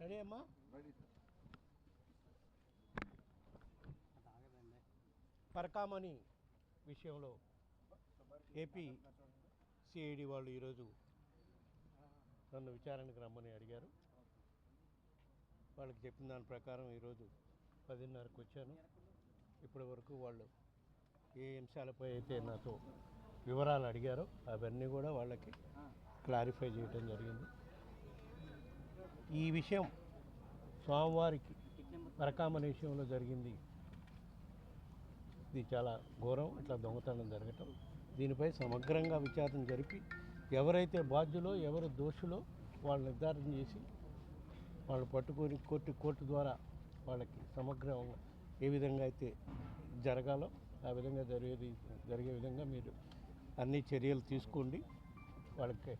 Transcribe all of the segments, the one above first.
Ready అమ్మా? పరకామణి విషయంలో AP CID వాళ్ళు ఈరోజు నన్ను విచారణకు రమ్మని అడిగారు. వాళ్ళకి చెప్పిన దాని ప్రకారం ఈరోజు పదిన్నరకు వచ్చాను ఇప్పటి వరకు వాళ్ళు ఏ అంశాలపై అయితే నాతో వివరాలు అడిగారో అవన్నీ కూడా వాళ్ళకి క్లారిఫై చేయడం జరిగింది. ఈ విషయం స్వామివారికి పరకామణి విషయంలో జరిగింది. ఇది చాలా ఘోరం ఇట్లా దొంగతనం జరగటం. దీనిపై సమగ్రంగా విచారణ జరిపి ఎవరైతే బాధ్యులో ఎవరు దోషులో వాళ్ళు నిర్ధారణ చేసి వాళ్ళు పట్టుకొని కోర్టు కోర్టు ద్వారా వాళ్ళకి సమగ్రంగా ఏ విధంగా అయితే జరగాలో ఆ విధంగా జరిగేది జరిగే విధంగా మీరు అన్ని చర్యలు తీసుకోండి. వాళ్ళకి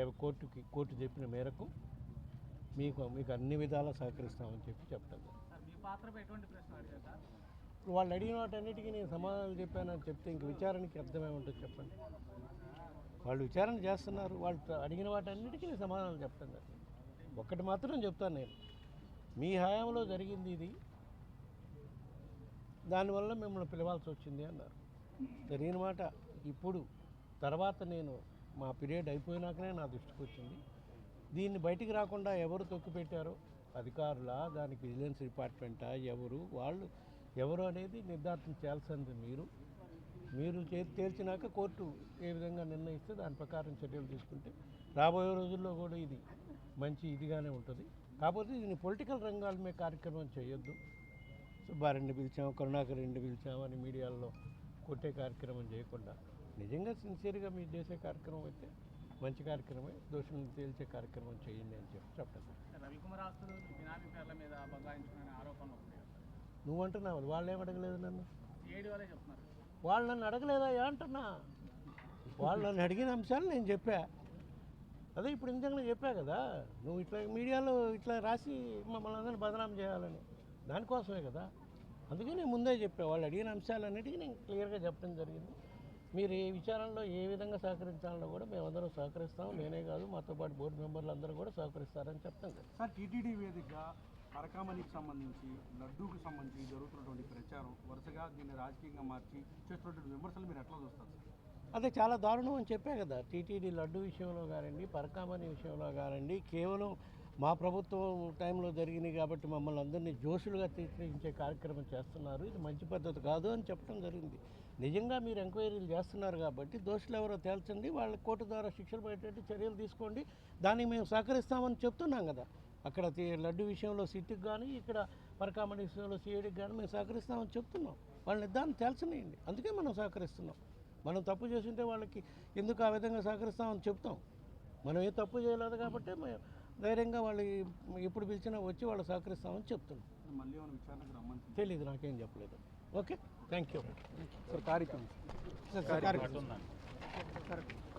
ఏ- కోర్టుకి కోర్టు చెప్పిన మేరకు మీకు మీకు అన్ని విధాలా సహకరిస్తామని చెప్పి ఇప్పుడు వాళ్ళు అడిగిన వాటన్నిటికీ నేను సమాధానాలు చెప్పానని చెప్తే ఇంక విచారణకి అర్థమే ఉంటుంది చెప్పండి. వాళ్ళు విచారణ చేస్తున్నారు వాళ్ళు అడిగిన వాటన్నిటికీ నేను సమాధానాలు చెప్తాను కదా ఒక్కటి మాత్రం చెప్తాను నేను. మీ హయాంలో జరిగింది ఇది. దానివల్ల మిమ్మల్ని పిలవాల్సి వచ్చింది అన్నారు. జరిగిన మాట ఇప్పుడు తర్వాత నేను మా పీరియడ్ అయిపోయినాకనే నా దృష్టికి వచ్చింది. దీన్ని బయటికి రాకుండా ఎవరు తొక్కిపెట్టారో అధికారులా దానికి విజిలెన్స్ డిపార్ట్మెంటా ఎవరు వాళ్ళు ఎవరు అనేది నిర్ధారణ చేయాల్సింది మీరు. మీరు చే- తేల్చినాక కోర్టు ఏ విధంగా నిర్ణయిస్తే దాని ప్రకారం చర్యలు తీసుకుంటే రాబోయే రోజుల్లో కూడా ఇది మంచి ఇదిగానే ఉంటుంది. కాకపోతే దీన్ని పొలిటికల్ రంగాల మీద కార్యక్రమం చేయొద్దు. సుబ్బారెడ్డిని పిలిచాం కరుణాకర్ రెడ్డిని పిలిచాం అని మీడియాలో కొట్టే కార్యక్రమం చేయకుండా. నిజంగా సిన్సియర్గా మీరు చేసే కార్యక్రమం అయితే మంచి కార్యక్రమే దోషులను తేల్చే కార్యక్రమం చేయండి అని చెప్పి చెప్పండి రవికుమార్ ఆస్తులు బినామీ పేర్ల మీద బదలాయించుకునే ఆరోపణలు ఉన్నాయి కదా సార్. నువ్వు అంటున్నావు వాళ్ళు ఏం అడగలేదు నన్ను? వాళ్ళు నన్ను అడగలేదా అంటున్నా వాళ్ళు నన్ను అడిగిన అంశాలు నేను చెప్పా. అదే ఇప్పుడు ఇంతకన్నా చెప్పా కదా నువ్వు ఇట్లా మీడియాలో ఇట్లా రాసి మమ్మల్ని అందరినీ బదనాం చేయాలని. దానికోసమే కదా. అందుకే నేను ముందే చెప్పా వాళ్ళు అడిగిన అంశాలన్నిటికీ నేను క్లియర్గా చెప్పడం జరిగింది. మీరు ఏ విచారణలో ఏ విధంగా సహకరించాలో కూడా మేమందరం సహకరిస్తాం. నేనే కాదు మాతో పాటు బోర్డు మెంబర్లు అందరూ కూడా సహకరిస్తారని చెప్తాం కదా సార్ టీటీడీ వేదికగా పరకామణికి సంబంధించి లడ్డూకి సంబంధించి జరుగుతున్నటువంటి ప్రచారం వరుసగా దీన్ని రాజకీయంగా మార్చి చేస్తున్నటువంటి విమర్శలు మీరు ఎట్లా చూస్తారు సార్? అదే చాలా దారుణం అని చెప్పే కదా. టీటీడీ లడ్డు విషయంలో కానివ్వండి పరకామణి విషయంలో కానివ్వండి కేవలం మా ప్రభుత్వం టైంలో జరిగినాయి కాబట్టి మమ్మల్ని అందరినీ జోషులుగా తీర్చించే కార్యక్రమం చేస్తున్నారు. ఇది మంచి పద్ధతి కాదు అని చెప్పడం జరిగింది. నిజంగా మీరు ఎంక్వైరీలు చేస్తున్నారు కాబట్టి దోషులు ఎవరో తేల్చండి వాళ్ళ కోర్టు ద్వారా శిక్షలు పడేటట్టు చర్యలు తీసుకోండి దానికి మేము సహకరిస్తామని చెప్తున్నాం కదా. అక్కడ లడ్డు విషయంలో సిట్టికి కానీ ఇక్కడ పరకామణి విషయంలో సిఐడికి కానీ మేము సహకరిస్తామని చెప్తున్నాం. వాళ్ళని దాన్ని తేల్చనియండి. అందుకే మనం సహకరిస్తున్నాం. మనం తప్పు చేస్తుంటే వాళ్ళకి ఎందుకు ఆ విధంగా సహకరిస్తామని చెప్తాం. మనం ఏ తప్పు చేయలేదు కాబట్టి ధైర్యంగా వాళ్ళు ఎప్పుడు పిలిచినా వచ్చి వాళ్ళు సహకరిస్తామని చెప్తున్నాం. తెలీదు నాకేం చెప్పలేదు. ఓకే? థ్యాంక్ యూ సార్ కార్యక్రమం. కార్యక్రమం.